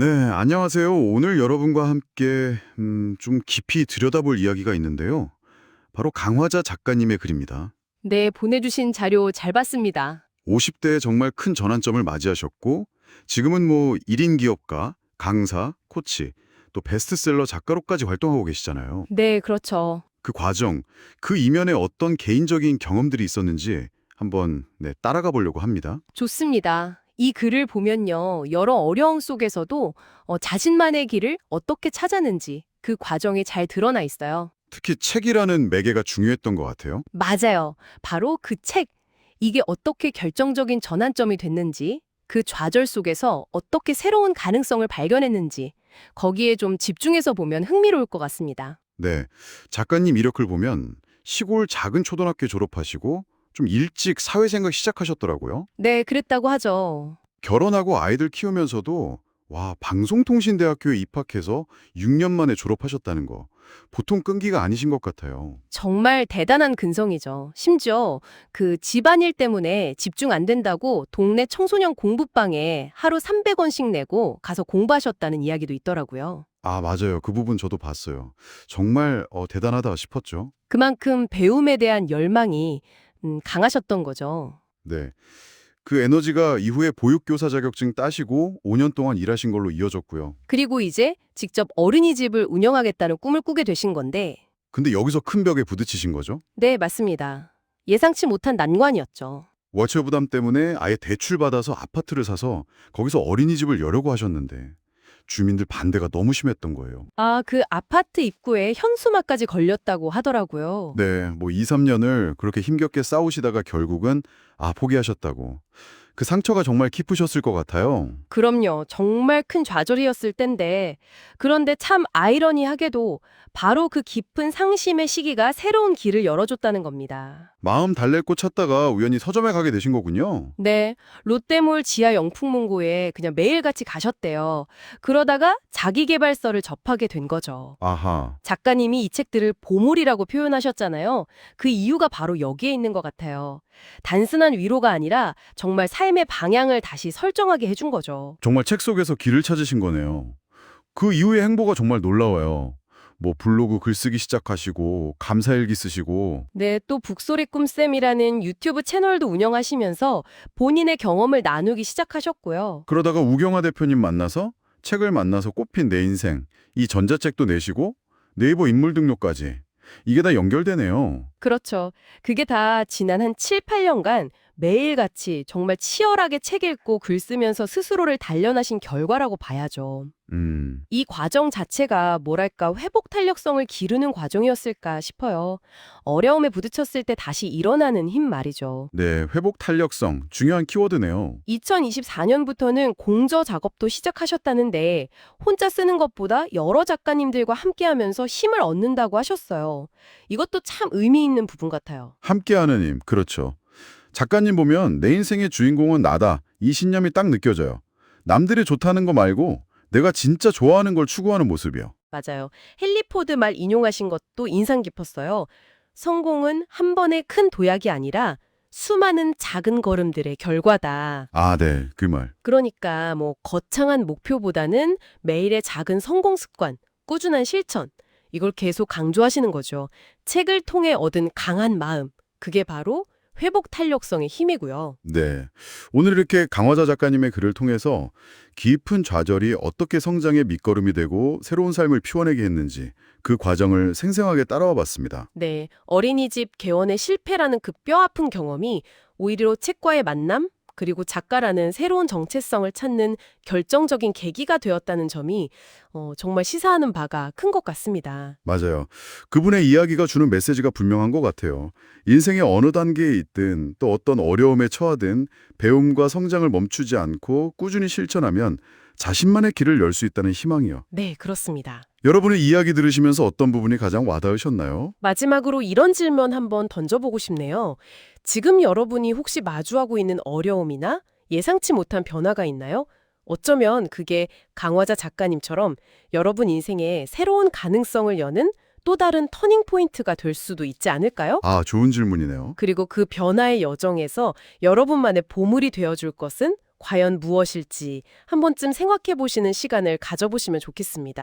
네, 안녕하세요. 오늘 여러분과 함께 음, 좀 깊이 들여다볼 이야기가 있는데요. 바로 강화자 작가님의 글입니다. 네, 보내주신 자료 잘 봤습니다. 50대에 정말 큰 전환점을 맞이하셨고 지금은 뭐 1인 기업가, 강사, 코치, 또 베스트셀러 작가로까지 활동하고 계시잖아요. 네, 그렇죠. 그 과정, 그 이면에 어떤 개인적인 경험들이 있었는지 한번 네, 따라가 보려고 합니다. 좋습니다. 이 글을 보면요. 여러 어려움 속에서도 어, 자신만의 길을 어떻게 찾았는지 그 과정이 잘 드러나 있어요. 특히 책이라는 매개가 중요했던 것 같아요. 맞아요. 바로 그 책. 이게 어떻게 결정적인 전환점이 됐는지, 그 좌절 속에서 어떻게 새로운 가능성을 발견했는지, 거기에 좀 집중해서 보면 흥미로울 것 같습니다. 네, 작가님 이력을 보면 시골 작은 초등학교 졸업하시고 좀 일찍 사회생활 시작하셨더라고요. 네, 그랬다고 하죠. 결혼하고 아이들 키우면서도 와, 방송통신대학교에 입학해서 6년 만에 졸업하셨다는 거. 보통 끈기가 아니신 것 같아요. 정말 대단한 근성이죠. 심지어 그 집안일 때문에 집중 안 된다고 동네 청소년 공부방에 하루 300원씩 내고 가서 공부하셨다는 이야기도 있더라고요. 아, 맞아요. 그 부분 저도 봤어요. 정말 어, 대단하다 싶었죠. 그만큼 배움에 대한 열망이 음, 강하셨던 거죠. 네. 그 에너지가 이후에 보육교사 자격증 따시고 5년 동안 일하신 걸로 이어졌고요. 그리고 이제 직접 어린이집을 운영하겠다는 꿈을 꾸게 되신 건데, 근데 여기서 큰 벽에 부딪히신 거죠? 네, 맞습니다. 예상치 못한 난관이었죠. 워처 부담 때문에 아예 대출 받아서 아파트를 사서 거기서 어린이집을 여려고 하셨는데 주민들 반대가 너무 심했던 거예요. 아, 그 아파트 입구에 현수막까지 걸렸다고 하더라고요. 네, 뭐 2, 3년을 그렇게 힘겹게 싸우시다가 결국은 아, 포기하셨다고. 그 상처가 정말 깊으셨을 것 같아요. 그럼요. 정말 큰 좌절이었을 텐데. 그런데 참 아이러니하게도 바로 그 깊은 상심의 시기가 새로운 길을 열어줬다는 겁니다. 마음 달랠 곳 찾다가 우연히 서점에 가게 되신 거군요. 네. 롯데몰 지하 영풍문고에 그냥 매일같이 가셨대요. 그러다가 자기개발서를 접하게 된 거죠. 아하. 작가님이 이 책들을 보물이라고 표현하셨잖아요. 그 이유가 바로 여기에 있는 것 같아요. 단순한 위로가 아니라 정말 삶의 방향을 다시 설정하게 해준 거죠. 정말 책 속에서 길을 찾으신 거네요. 그 이후의 행보가 정말 놀라워요. 뭐 블로그 글쓰기 시작하시고 감사일기 쓰시고 네, 또 북소리 꿈쌤이라는 유튜브 채널도 운영하시면서 본인의 경험을 나누기 시작하셨고요. 그러다가 우경화 대표님 만나서 책을 만나서 꽃핀 내 인생 이 전자책도 내시고 네이버 인물 등록까지 이게 다 연결되네요. 그렇죠. 그게 다 지난 한 7, 8년간 매일같이 정말 치열하게 책 읽고 글 쓰면서 스스로를 단련하신 결과라고 봐야죠. 음. 이 과정 자체가 뭐랄까 회복 탄력성을 기르는 과정이었을까 싶어요. 어려움에 부딪혔을 때 다시 일어나는 힘 말이죠. 네, 회복 탄력성 중요한 키워드네요. 2024년부터는 공저 작업도 시작하셨다는데 혼자 쓰는 것보다 여러 작가님들과 함께하면서 힘을 얻는다고 하셨어요. 이것도 참 의미 있는 부분 같아요. 함께하는 힘, 그렇죠. 작가님 보면 내 인생의 주인공은 나다. 이 신념이 딱 느껴져요. 남들이 좋다는 거 말고 내가 진짜 좋아하는 걸 추구하는 모습이요. 맞아요. 헨리 포드 말 인용하신 것도 인상 깊었어요. 성공은 한 번의 큰 도약이 아니라 수많은 작은 걸음들의 결과다. 아, 네, 그 말. 그러니까 뭐 거창한 목표보다는 매일의 작은 성공 습관, 꾸준한 실천, 이걸 계속 강조하시는 거죠. 책을 통해 얻은 강한 마음, 그게 바로 회복 탄력성의 힘이고요. 네. 오늘 이렇게 강화자 작가님의 글을 통해서 깊은 좌절이 어떻게 성장의 밑거름이 되고 새로운 삶을 피워내게 했는지 그 과정을 생생하게 따라와 봤습니다. 네, 어린이집 개원의 실패라는 그 뼈아픈 경험이 오히려 책과의 만남, 그리고 작가라는 새로운 정체성을 찾는 결정적인 계기가 되었다는 점이 어, 정말 시사하는 바가 큰 것 같습니다. 맞아요. 그분의 이야기가 주는 메시지가 분명한 것 같아요. 인생의 어느 단계에 있든 또 어떤 어려움에 처하든 배움과 성장을 멈추지 않고 꾸준히 실천하면 자신만의 길을 열 수 있다는 희망이요. 네, 그렇습니다. 여러분의 이야기 들으시면서 어떤 부분이 가장 와닿으셨나요? 마지막으로 이런 질문 한번 던져보고 싶네요. 지금 여러분이 혹시 마주하고 있는 어려움이나 예상치 못한 변화가 있나요? 어쩌면 그게 강화자 작가님처럼 여러분 인생에 새로운 가능성을 여는 또 다른 터닝 포인트가 될 수도 있지 않을까요? 아, 좋은 질문이네요. 그리고 그 변화의 여정에서 여러분만의 보물이 되어줄 것은 과연 무엇일지 한 번쯤 생각해 보시는 시간을 가져보시면 좋겠습니다.